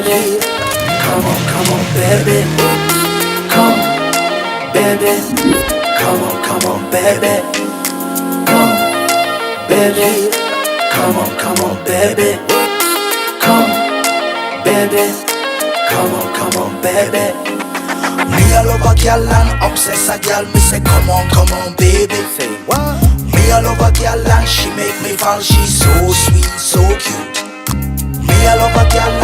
baby. Come on, come on, baby. Come, baby. Come on, come on, baby. Come, baby. Come on, come on, baby. Come, baby. Come on, come on, baby. Me all over girl and obsess a girl. Me say, come on, come on, baby. Say what? Me all over girl and she make me fall. She's so sweet, so cute. Me all over girl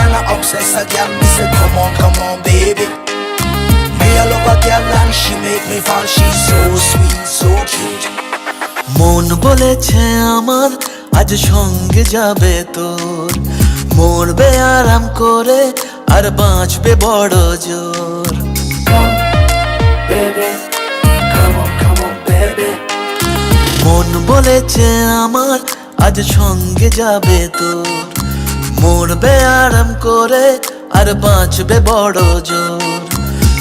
I a girl. Me say, come on, come on, baby. Me all over girl and she make me fall. She's so sweet, so cute. মন বলেছে আমার আজ সঙ্গে যাবে তোর মরবে আরাম করে আর বাঁচবে বড় জোর Come, baby. Come on, come on, baby. মন বলেছে আমার আজ সঙ্গে যাবে তোর মরবে আরাম করে আর বাঁচবে বড় জোর।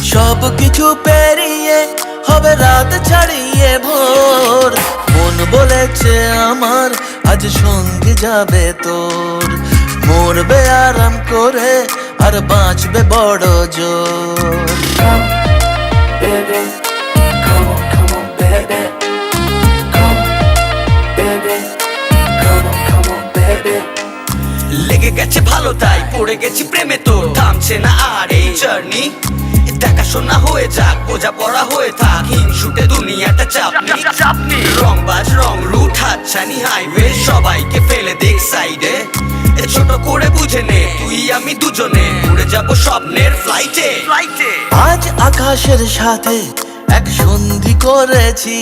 সব কিছু পেরিয়ে হবে রাত ছাড়িয়ে ভোর। মন বলেছে আমার আজ সঙ্গে যাবে তোর। মরবে আরাম করে আর বাঁচবে বড় জোর। পড়ে গেছি প্রেমে তো থামছে না আর এই জার্নি দেখাশোনা হয়ে যাক বোঝা পড়া হয়ে থাক। হিংসুটে দুনিয়াটা চাপনি। চাপনি। রং বাজ রং রুট হাতছানি হাইওয়ে সবাইকে ফেলে দেখ সাইডে ছোট করে বুঝে নে তুই আমি দুজনে। উড়ে যাব স্বপ্নের ফ্লাইটে ফ্লাইটে আজ আকাশের সাথে এক সন্ধি করেছি.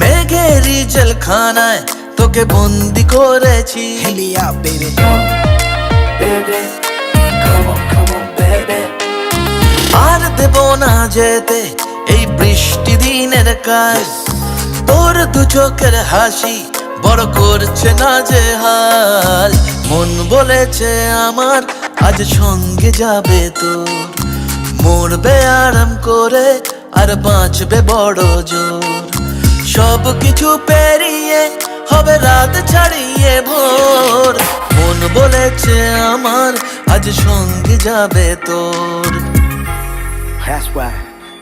মেঘেরই জেলখানায় তোকে বন্দি করেছি। Me out, আর দেব না যেতে এই বৃষ্টি দিনের কাজ। তোর দু চোখের হাসি বড় করছে না যে হাল। মন বলেছে আমার আজ সঙ্গে যাবে তোর মরবে আরাম করে আর বাঁচবে বড় জোর। সব কিছু পেরিয়ে হবে রাত ছাড়িয়ে ভোর মন বলেছে আমার আজ সঙ্গে যাবে তোর That's why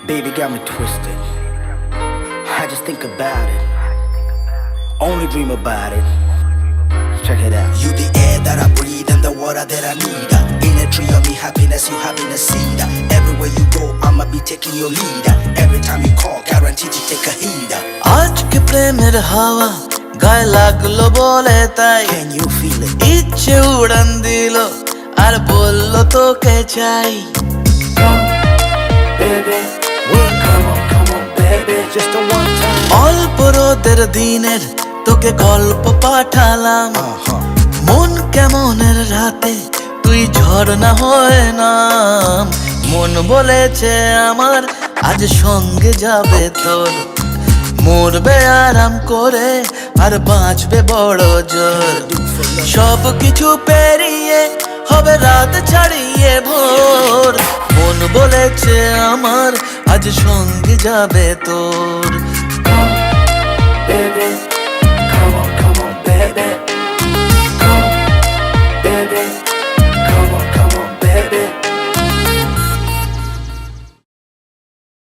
baby got me twisted. I just think about it. Only dream about it. Check it out. You the air that I breathe and the water that I need. In a tree of me happiness, you having a seed. Everywhere you go, I'ma be taking your lead. Every time you call, guaranteed to take a heed. আজকে প্রেমের হাওয়া গায়ে লাগল বলে তাই? ইচ্ছে উড়ান দিল আর বলল তোকে চাই. অল্প রোদের দিনের তোকে গল্প পাঠালাম। Uh মন কেমনের রাতে তুই ঝর্ণা হয় নাম। মন বলেছে আমার আজ সঙ্গে যাবে তোর। মরবে আরাম করে আর বাঁচবে বড় জোর। সব কিছু পেরিয়ে হবে রাত ছাড়িয়ে ভোর। মন বলেছে আমার, আজ সঙ্গে যাবে তোর। Baby.